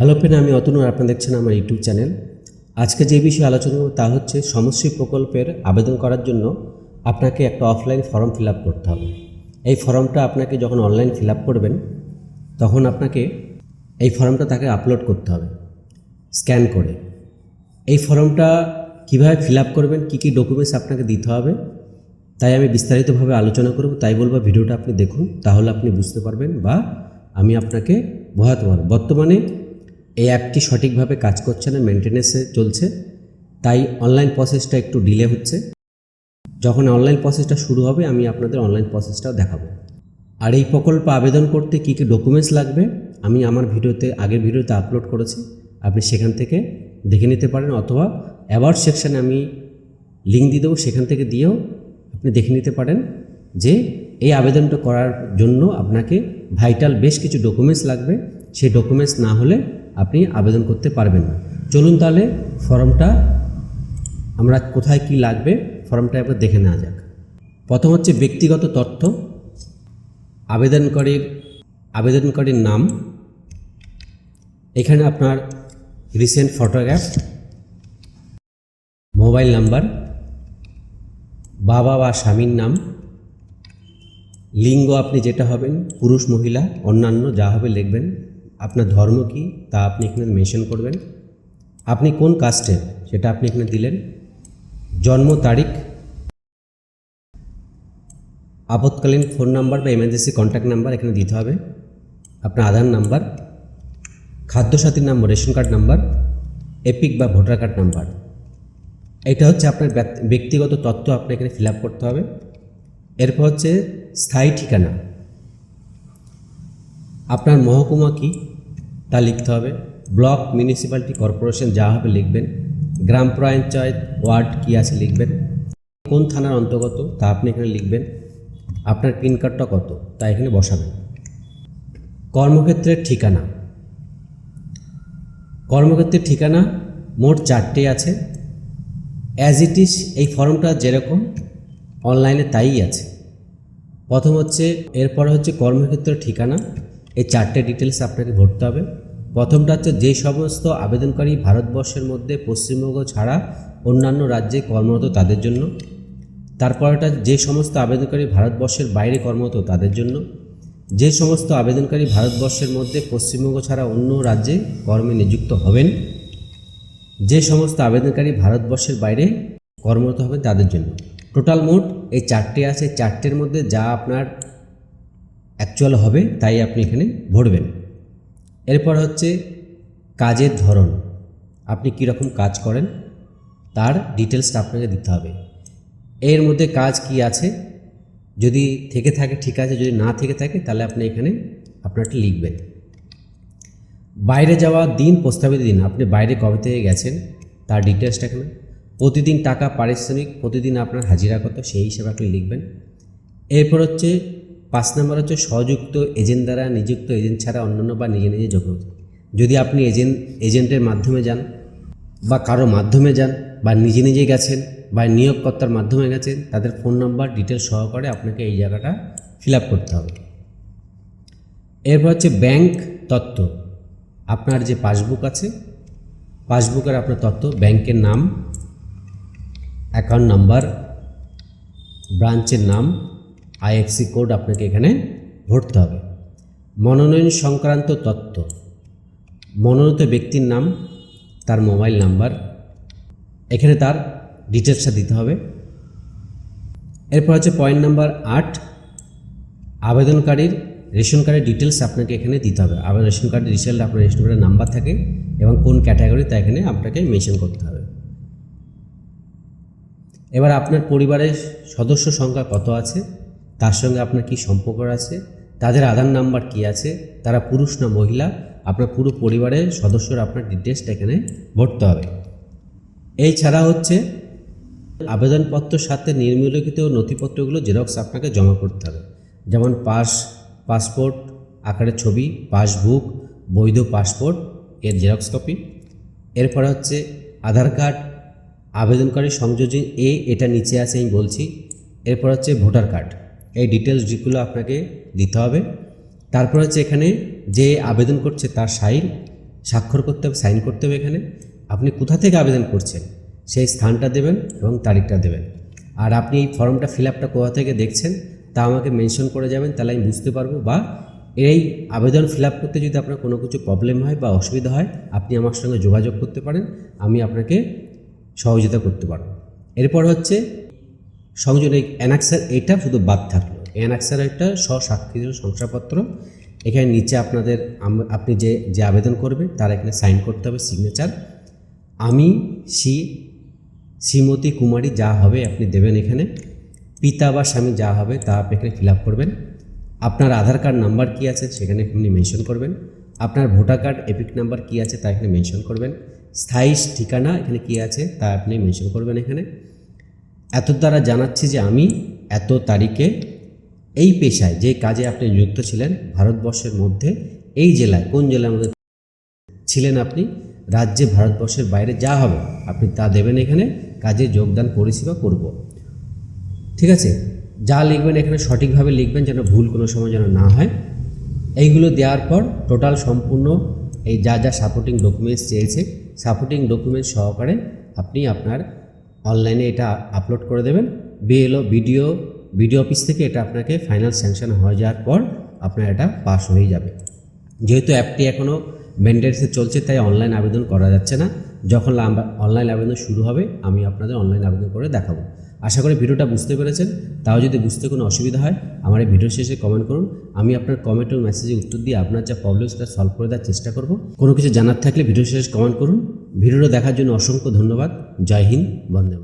Hello friend আমি অতনুর আপনারা দেখছেন আমার ইউটিউব চ্যানেল আজকে যে বিষয়ে আলোচনা করব তা হচ্ছে সমষ্টি প্রকল্পের আবেদন করার জন্য আপনাকে একটা অফলাইন ফর্ম ফিল করতে হবে। এই ফর্মটা আপনাকে যখন অনলাইন ফিল করবেন, তখন আপনাকে এই ফর্মটা তাকে আপলোড করতে হবে। স্ক্যান করে। এই ফর্মটা কীভাবে ফিল করবেন, কী কী ডকুমেন্টস আপনাকে দিতে হবে, তাই আমি বিস্তারিতভাবে আলোচনা করব। তাই বলব ভিডিওটা আপনি দেখুন, তাহলে আপনি বুঝতে পারবেন বা আমি আপনাকে বোঝাতে পারব বর্তমানে এই অ্যাপটি সঠিকভাবে কাজ করছে না মেনটেন্যান্সে চলছে, তাই অনলাইন প্রসেসটা একটু ডিলে হচ্ছে। যখন অনলাইন প্রসেসটা শুরু হবে, আমি আপনাদের অনলাইন প্রসেসটাও দেখাবো। আর এই প্রকল্প আবেদন করতে কী কী ডকুমেন্টস লাগবে, আমি আমার ভিডিওতে, আগের ভিডিওতে আপলোড করেছি। আপনি সেখান থেকে দেখে নিতে পারেন, অথবা অ্যাওয়ার্ড সেকশানে আমি লিঙ্ক দিয়ে দেবো, সেখান থেকে দিয়েও আপনি দেখে নিতে পারেন যে এই আবেদনটা করার জন্য আপনাকে ভাইটাল বেশ কিছু ডকুমেন্টস লাগবে। সেই ডকুমেন্টস না হলে আপনি আবেদন করতে পারবেন না। চলুন তাহলে ফর্মটা আমরা কোথায় কি লাগবে ফর্মটা একবার দেখে নেওয়া যাক। প্রথম হচ্ছে ব্যক্তিগত তথ্য, আবেদনকারীর আবেদনকারীর নাম, এখানে আপনার রিসেন্ট ফটোগ্রাফ মোবাইল নাম্বার বাবা বা স্বামীর নাম, লিঙ্গ আপনি যেটা হবেন, পুরুষ, মহিলা, অন্যান্য যা হবে লিখবেন। আপনার ধর্ম কী তা আপনি এখানে মেনশন করবেন। আপনি কোন কাস্টের সেটা আপনি এখানে দিলেন। জন্ম তারিখ। আপৎকালীন ফোন নাম্বার বা এমার্জেন্সি কন্ট্যাক্ট নাম্বার এখানে দিতে হবে। আপনার Aadhaar number খাদ্যসাথীর number ration card number EPIC বা ভোটার কার্ড নাম্বার এটা হচ্ছে আপনার ব্যক্তি- ব্যক্তিগত তথ্য আপনার এখানে ফিল করতে হবে। এরপর হচ্ছে স্থায়ী ঠিকানা। আপনার মহকুমা কি? তা লিখতে হবে। ব্লক মিউনিসিপ্যালিটি কর্পোরেশন যা হবে লিখবেন। গ্রাম পঞ্চায়েত ওয়ার্ড কি আছে লিখবেন। কোন থানার অন্তর্গত তা আপনি এখানে লিখবেন। আপনার পিন কার্ডটা কত তা এখানে বসাবেন। কর্মক্ষেত্রের ঠিকানা। কর্মক্ষেত্রের ঠিকানা মোট চারটে আছে। অ্যাজ ইট ইজ এই ফর্মটা যেরকম, অনলাইনে তাই আছে। প্রথম হচ্ছে, এরপর হচ্ছে কর্মক্ষেত্রের ঠিকানা। এই চারটে ডিটেলস আপনাকে ভরতে হবে। প্রথমটা হচ্ছে যে সমস্ত আবেদনকারী ভারতবর্ষের মধ্যে পশ্চিমবঙ্গ ছাড়া অন্যান্য রাজ্যে কর্মরত তাদের জন্য। তারপরটা যে সমস্ত আবেদনকারী ভারতবর্ষের বাইরে কর্মরত তাদের জন্য। যে সমস্ত আবেদনকারী ভারতবর্ষের মধ্যে পশ্চিমবঙ্গ ছাড়া অন্য রাজ্যে কর্মে নিযুক্ত হবেন। যে সমস্ত আবেদনকারী ভারতবর্ষের বাইরে কর্মরত হবে তাদের জন্য। টোটাল মোট এই চারটে আছে। চারটের মধ্যে যা আপনার অ্যাকচুয়াল হবে, তাই আপনি এখানে ভরবেন। এরপর হচ্ছে কাজের ধরন। আপনি কীরকম কাজ করেন, তার ডিটেলসটা আপনাকে দিতে হবে। এর মধ্যে কাজ কি আছে? যদি থেকে থাকে, ঠিক আছে, যদি না থেকে থাকে, তাহলে আপনি এখানে আপনারটা লিখবেন। বাইরে যাওয়া দিন, প্রস্তাবিত দিন, আপনি বাইরে কবে থেকে গেছেন, তার ডিটেলসটা এখানে। প্রতিদিন টাকা, পারিশ্রমিক, প্রতিদিন আপনার হাজিরা কত, সেই হিসেবে আপনি লিখবেন। এরপর হচ্ছে পাঁচ নম্বর হচ্ছে সংযুক্ত এজেন্ট দ্বারা নিযুক্ত এজেন্ট ছাড়া অন্যান্য বা নিজে নিজে যোগ যদি আপনি এজেন্ট, এজেন্টের মাধ্যমে যান বা কারও মাধ্যমে যান বা নিজে নিজে গেছেন বা নিয়োগকর্তার মাধ্যমে গেছেন, তাদের ফোন নাম্বার ডিটেলস সহকারে আপনাকে এই জায়গাটা ফিল আপ করতে হবে। এরপর হচ্ছে ব্যাংক তথ্য আপনার যে পাসবুক আছে, পাসবুকের আপনার তথ্য ব্যাংকের নাম, অ্যাকাউন্ট নাম্বার, ব্রাঞ্চের নাম আইএফসি কোড আপনাকে এখানে ভরতে হবে। মনোনয়ন সংক্রান্ত তথ্য। মনোনীত ব্যক্তির নাম, তার মোবাইল নাম্বার, এখানে তার ডিটেলসটা দিতে হবে। এরপর হচ্ছে পয়েন্ট নাম্বার আট, আবেদনকারীর রেশন কার্ডের ডিটেলস আপনাকে এখানে দিতে হবে। আবার রেশন কার্ডের রিসেল্ট আপনার রেশন কার্ডের নাম্বার থাকে এবং কোন ক্যাটাগরি তা এখানে আপনাকে মেনশন করতে হবে। এবার আপনার পরিবারের সদস্য সংখ্যা কত আছে? তার সঙ্গে আপনার কি সম্পর্ক আছে? তাদের আধার নাম্বার কি আছে? তারা পুরুষ না মহিলা? আপনার পুরো পরিবারের সদস্যরা আপনার ডিটেলসটা এখানে ভরতে হবে। এই ছাড়া হচ্ছে আবেদনপত্রের সাথে নির্মিলিখিত নথিপত্রগুলো জেরক্স আপনাকে জমা করতে হবে। যেমন পাস পাসপোর্ট আকারের ছবি পাসবুক বৈধ পাসপোর্ট এর জেরক্স কপি এরপর হচ্ছে আধার কার্ড আবেদনকারী সংযোজন এ, এটা নিচে আছে আমি বলছি। এরপর হচ্ছে ভোটার কার্ড। এই ডিটেলস যেগুলো আপনাকে দিতে হবে। তারপর হচ্ছে এখানে যে আবেদন করছে তার সাইন, স্বাক্ষর করতে হবে, সাইন করতে হবে এখানে। আপনি কোথা থেকে আবেদন করছেন, সেই স্থানটা দেবেন এবং তারিখটা দেবেন। আর আপনি এই ফর্মটা ফিল আপটা কোথা থেকে দেখছেন, তা আমাকে মেনশন করে যাবেন, তাহলে আমি বুঝতে পারব। বা এই আবেদন ফিল আপ করতে যদি আপনার কোনো কিছু প্রবলেম হয় বা অসুবিধা হয়, আপনি আমার সঙ্গে যোগাযোগ করতে পারেন, আমি আপনাকে সহযোগিতা করতে পারব। এরপর হচ্ছে সংযোজন অ্যানাক্সার এটা শুধু বাদ থাকল। অ্যানাক্সার একটা স্বস্বাক্ষরিত শংসাপত্র। এখানে নিচে আপনাদের আপনি যে যে আবেদন করবেন, তার এখানে সাইন করতে হবে, সিগনেচার। আমি শ্রী শ্রীমতী কুমারী যা হবে আপনি দেবেন এখানে। পিতা বা স্বামী যা হবে তা আপনি এখানে ফিল করবেন। আপনার আধার কার্ড নাম্বার কী আছে সেখানে আপনি মেনশন করবেন। আপনার ভোটার কার্ড, এপিক নাম্বার কী আছে তা এখানে মেনশন করবেন। স্থায়ী ঠিকানা এখানে কী আছে তা আপনি মেনশন করবেন এখানে। এত দ্বারা জানাচ্ছি যে আমি এত তারিখে এই পেশায় যে কাজে আপনি নিযুক্ত ছিলেন ভারতবর্ষের মধ্যে, এই জেলায়, কোন জেলার মধ্যে ছিলেন আপনি, রাজ্যে, ভারতবর্ষের বাইরে যা হবে, আপনি তা দেবেন এখানে, কাজে যোগদান পরিষেবা করব। ঠিক আছে? যা লিখবেন এখানে সঠিকভাবে লিখবেন যেন ভুল কোনো সময় যেন না হয়। এইগুলো দেওয়ার পর টোটাল সম্পূর্ণ এই যা যা সাপোর্টিং ডকুমেন্টস চেয়েছে সাপোর্টিং ডকুমেন্টস সহকারে আপনি আপনার অনলাইনে এটা আপলোড করে দেবেন। বিএলও, বিডিও বিডিও অফিস থেকে এটা আপনাকে ফাইনাল স্যাংশন হয়ে যাওয়ার পর আপনার এটা পাস হয়ে যাবে। যেহেতু অ্যাপটি এখনও মেনটেন্সে চলছে, তাই অনলাইন আবেদন করা যাচ্ছে না। যখন অনলাইন আবেদন শুরু হবে, আমি আপনাদের অনলাইন আবেদন করে দেখাবো। আশা করি ভিডিওটা বুঝতে পেরেছেন। তাও যদি বুঝতে কোনো অসুবিধা হয়, আমার এই ভিডিও শেষে কমেন্ট করুন। আমি আপনার কমেন্ট ও মেসেজে উত্তর দিয়ে আপনার যা প্রবলেম সেটা সলভ করে দেওয়ার চেষ্টা করব। কোনো কিছু জানার থাকলে ভিডিও শেষে কমেন্ট করুন। ভিডিওটা দেখার জন্য অসংখ্য ধন্যবাদ। জয় হিন্দ, বন্দে